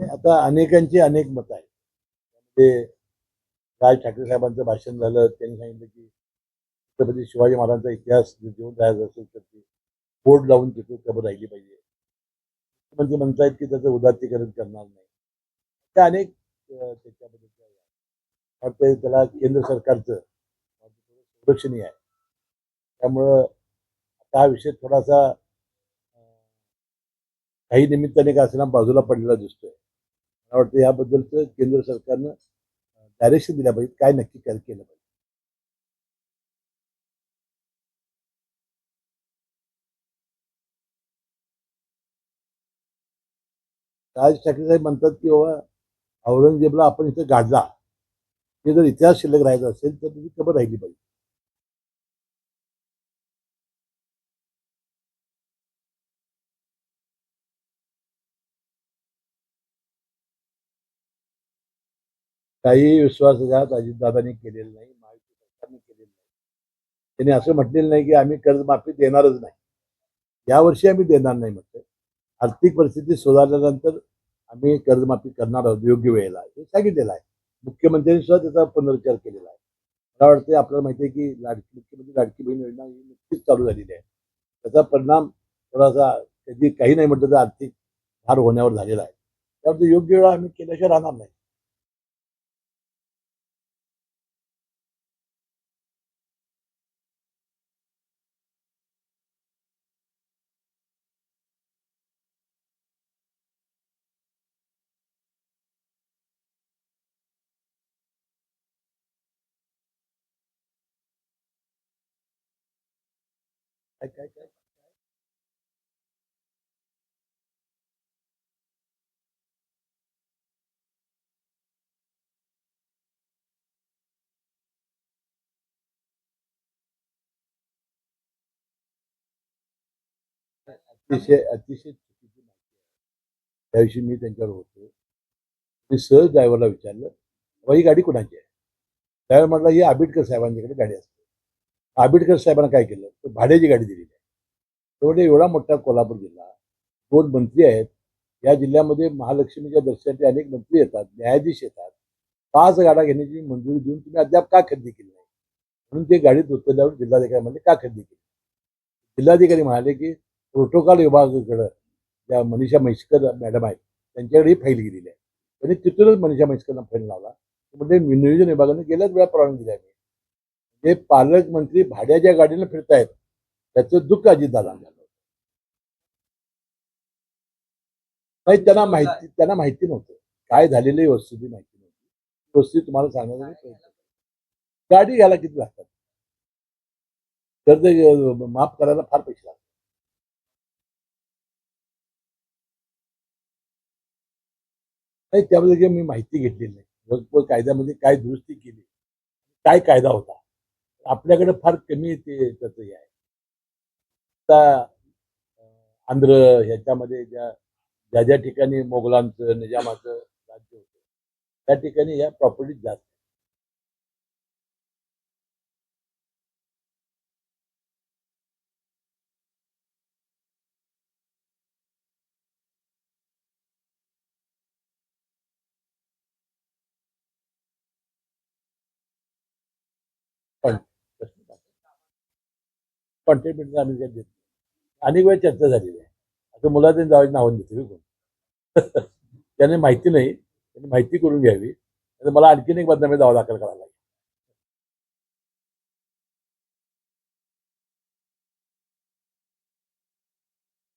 आता अनेकांची अनेक मतं आहेत. ते राज ठाकरे साहेबांचं भाषण झालं त्यांनी सांगितलं की छत्रपती शिवाजी महाराजांचा इतिहास जर जीवन राहायचा असेल तर ती बोर्ड लावून तिथे खबर राहिली पाहिजे. म्हणजे म्हणतायत की त्याचं उदात्तीकरण करणार नाही. त्या अनेक त्याच्याबद्दल वाटतं त्याला केंद्र सरकारचं संरक्षणीय आहे. त्यामुळं आता हा विषय थोडासा काही निमित्ताने का असं बाजूला पडलेला दिसतोय. मला वाटतं याबद्दलचं केंद्र सरकारनं डायरेक्शन दिल्या पाहिजे काय नक्की काय केलं पाहिजे. राज ठाकरे साहेब म्हणतात की बाबा औरंगजेबला आपण इथं गाडला हे जर इतिहास शिल्लक राहायचा असेल तर त्याची खबर राहिली पाहिजे. काही विश्वासघात अजितदादांनी केलेला नाही महायुती सरकारने केलेला नाही. त्यांनी असं म्हटलेलं नाही की आम्ही कर्जमाफी देणारच नाही. यावर्षी आम्ही देणार नाही म्हटलं. आर्थिक परिस्थिती सुधारल्यानंतर आम्ही कर्जमाफी करणार आहोत योग्य वेळेला. हे सांगितलेलं आहे. मुख्यमंत्र्यांनी सुद्धा त्याचा पुनरुच्चार केलेला आहे. मला वाटते आपल्याला माहिती आहे की लाडकी मुख्यमंत्री लाडकी बहीण योजना ही नुकतीच चालू झालेली आहे. त्याचा परिणाम थोडासा कधी काही नाही म्हटलं तर आर्थिक भार होण्यावर झालेला आहे. त्यामुळे योग्य वेळा आम्ही केल्याशिवाय राहणार नाही. काय काय काय अतिशय अतिशय चुकीची माहिती आहे. त्याविषयी मी त्यांच्यावर होतो मी सहज ड्रायव्हरला विचारलं बाबा ही गाडी कुणाची आहे? ड्रायव्हर म्हटलं ही आंबेडकर साहेबांच्याकडे गाडी असते. आंबेडकर साहेबांना काय केलं? तर भाड्याची गाडी दिलेली आहे. तेवढे एवढा मोठा कोल्हापूर जिल्हा दोन मंत्री आहेत. या जिल्ह्यामध्ये महालक्ष्मीच्या दर्शनासाठी अनेक मंत्री येतात न्यायाधीश येतात. पाच गाड्या घेण्याची मंजुरी देऊन तुम्ही अद्याप का खरेदी केली नाही? म्हणून ते गाडीत उतरल्यावर जिल्हाधिकारी म्हणले का खरेदी केली? जिल्हाधिकारी म्हणाले की प्रोटोकॉल विभागाकडं ज्या मनीषा म्हैसकर मॅडम आहेत त्यांच्याकडे ही फाईल गेलेली आहे. त्यांनी तिथूनच मनीषा म्हैसकरना फाईल लावला. म्हणजे नियोजन विभागाने गेल्याच वेळा परवानगी दिली आहे. ते पालकमंत्री भाड्याच्या गाडीनं फिरतायत त्याचं दुःख अजितदादा झालं नाही त्यांना माहिती त्यांना माहिती नव्हतं. काय झालेली वस्तुची माहिती नव्हती. वस्तू तुम्हाला करतो. गाडी घ्यायला किती लागतात? कर्ज माफ करायला फार पैसे लागतात. नाही त्याबद्दल काही मी माहिती घेतलेली नाही. कायद्यामध्ये काय दुरुस्ती केली काय कायदा होता. आपल्याकडे फार कमी ते त्याचं हे आहे. आता आंध्र ह्याच्यामध्ये ज्या ज्या ज्या ठिकाणी मोगलांचं निजामाचं राज्य होतं त्या ठिकाणी या प्रॉपर्टी जास्त आहेत. पण कॉन्टेंट आम्ही काही देत अनेक वेळा चर्चा झालेली आहे. आता मुलांनी जावं नावून देते कोण त्याने माहिती नाही त्यांनी माहिती करून घ्यावी. मला आणखीन एक बदनामी दावा दाखल करावा लागेल.